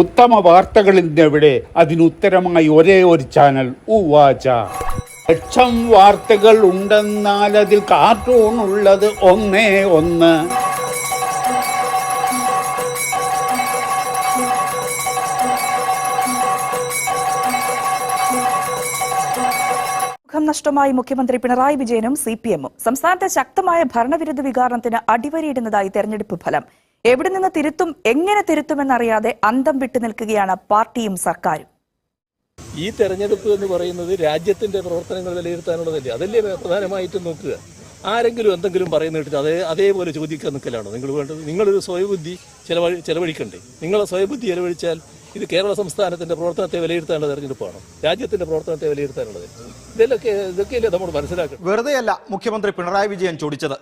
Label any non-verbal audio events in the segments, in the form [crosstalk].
ഉത്തമ വാർത്തകളിന്റെ എവിടെ അതിനുത്തരമായി ഒരേ ഒരു ചാനൽ ഉവാച ലക്ഷം വാർത്തകൾ ഉണ്ടെന്നാൽ അതിൽ കാർട്ടൂൺ ഉള്ളത് ഒന്നേ ഒന്ന്. മുഖം നഷ്ടമായി മുഖ്യമന്ത്രി പിണറായി വിജയനും സി പി എമ്മും. സംസ്ഥാനത്തെ ശക്തമായ ഭരണവിരുദ്ധ വികാരണത്തിന് അടിവരയിടുന്നതായി തെരഞ്ഞെടുപ്പ് ഫലം. എവിടെ നിന്ന് തിരുത്തും എങ്ങനെ തിരുത്തുമെന്നറിയാതെ അന്തം വിട്ടു നിൽക്കുകയാണ് പാർട്ടിയും സർക്കാരും. ഈ തെരഞ്ഞെടുപ്പ് എന്ന് പറയുന്നത് രാജ്യത്തിന്റെ പ്രവർത്തനങ്ങൾ വിലയിരുത്താനുള്ളതല്ലേ? അതല്ലേ പ്രധാനമായിട്ടും നോക്കുക. ആരെങ്കിലും എന്തെങ്കിലും പറയുന്ന കേട്ടിട്ട് അതേ അതേപോലെ ചോദിക്കാൻ നിൽക്കലാണോ? നിങ്ങൾ വേണ്ടത് നിങ്ങളൊരു സ്വയബുദ്ധി ചെലവഴി ചെലവഴിക്കണ്ടേ? നിങ്ങളെ സ്വയബുദ്ധി ചെലവഴിച്ചാൽ ഇത് കേരള സംസ്ഥാനത്തിന്റെ പ്രവർത്തനത്തെ വിലയിരുത്താനുള്ള തെരഞ്ഞെടുപ്പാണ്. രാജ്യത്തിന്റെ പ്രവർത്തനത്തെ വിലയിരുത്താനുള്ളത്. ഇതിലൊക്കെ ഇതൊക്കെയല്ലേ നമ്മൾ മനസ്സിലാക്കണം വെറുതെയല്ല മുഖ്യമന്ത്രി പിണറായി വിജയൻ ചോദിച്ചത്.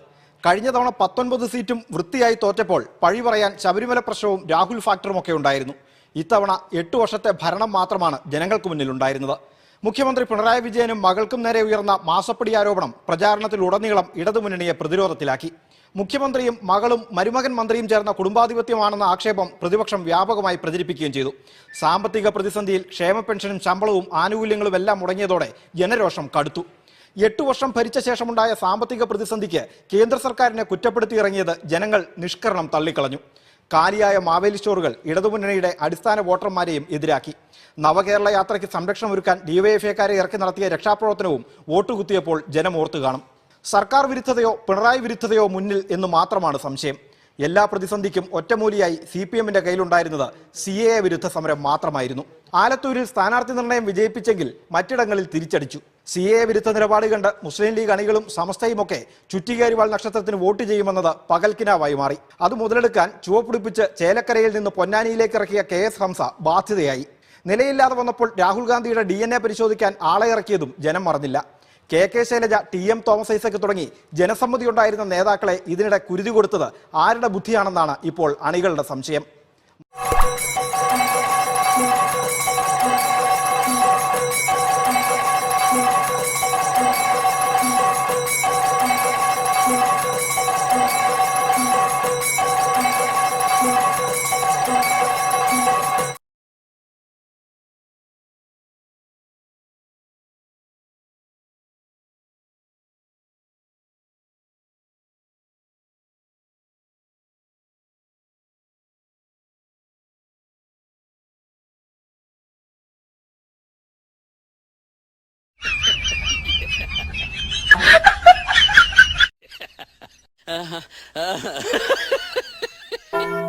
കഴിഞ്ഞ തവണ പത്തൊൻപത് സീറ്റും വൃത്തിയായി തോറ്റപ്പോൾ പഴി പറയാൻ ശബരിമല പ്രശ്നവും രാഹുൽ ഫാക്ടറും ഒക്കെ ഉണ്ടായിരുന്നു. ഇത്തവണ എട്ട് വർഷത്തെ ഭരണം മാത്രമാണ് ജനങ്ങൾക്ക് മുന്നിൽ ഉണ്ടായിരുന്നത് മുഖ്യമന്ത്രി പിണറായി വിജയനും മകൾക്കും നേരെ ഉയർന്ന മാസപ്പടി ആരോപണം പ്രചാരണത്തിലുടനീളം ഇടതുമുന്നണിയെ പ്രതിരോധത്തിലാക്കി. മുഖ്യമന്ത്രിയും മകളും മരുമകൻ മന്ത്രിയും ചേർന്ന കുടുംബാധിപത്യമാണെന്ന ആക്ഷേപം പ്രതിപക്ഷം വ്യാപകമായി പ്രചരിപ്പിക്കുകയും ചെയ്തു. സാമ്പത്തിക പ്രതിസന്ധിയിൽ ക്ഷേമ പെൻഷനും ശമ്പളവും ആനുകൂല്യങ്ങളും എല്ലാം മുടങ്ങിയതോടെ ജനരോഷം കടുത്തു. എട്ടു വർഷം ഭരിച്ച ശേഷമുണ്ടായ സാമ്പത്തിക പ്രതിസന്ധിക്ക് കേന്ദ്ര സർക്കാരിനെ കുറ്റപ്പെടുത്തി ഇറങ്ങിയത് ജനങ്ങൾ നിഷ്കരണം തള്ളിക്കളഞ്ഞു. കാലിയായ മാവേലി സ്റ്റോറുകൾ ഇടതുമുന്നണിയുടെ അടിസ്ഥാന വോട്ടർമാരെയും എതിരാക്കി. നവകേരള യാത്രയ്ക്ക് സംരക്ഷണം ഒരുക്കാൻ ഡിവൈഎഫ്ഐക്കാരെ ഇറക്കി നടത്തിയ രക്ഷാപ്രവർത്തനവും വോട്ടുകുത്തിയപ്പോൾ ജനമോർത്തു കാണും. സർക്കാർ വിരുദ്ധതയോ പിണറായി വിരുദ്ധതയോ മുന്നിൽ എന്ന് മാത്രമാണ് സംശയം. എല്ലാ പ്രതിസന്ധിക്കും ഒറ്റമൂലിയായി സി പി എമ്മിന്റെ കയ്യിലുണ്ടായിരുന്നത് സി എ വിരുദ്ധ സമരം മാത്രമായിരുന്നു. ആലത്തൂരിൽ സ്ഥാനാർത്ഥി നിർണയം വിജയിപ്പിച്ചെങ്കിൽ മറ്റിടങ്ങളിൽ തിരിച്ചടിച്ചു. സി എ വിരുദ്ധ നിലപാട് കണ്ട് മുസ്ലിം ലീഗ് അണികളും സമസ്തയുമൊക്കെ ചുറ്റികേരിവാൾ നക്ഷത്രത്തിന് വോട്ട് ചെയ്യുമെന്നത് പകൽക്കിനാവായി മാറി. അത് മുതലെടുക്കാൻ ചുവപ്പിടിപ്പിച്ച് ചേലക്കരയിൽ നിന്ന് പൊന്നാനിയിലേക്ക് ഇറക്കിയ കെ എസ് ഹംസ ബാധ്യതയായി. നിലയില്ലാതെ വന്നപ്പോൾ രാഹുൽ ഗാന്ധിയുടെ ഡി എൻ എ പരിശോധിക്കാൻ ആളെ ഇറക്കിയതും ജനം മറന്നില്ല. K K Shailaja T M Thomas Isaac തുടങ്ങി ജനസമ്മതി ഉണ്ടായിരുന്ന നേതാക്കളെ ഇതിനിടെ കുരുതി കൊടുത്തത് ആരുടെ ബുദ്ധിയാണെന്നാണ് ഇപ്പോൾ അണികളുടെ സംശയം. Uh-huh. uh-huh. [laughs]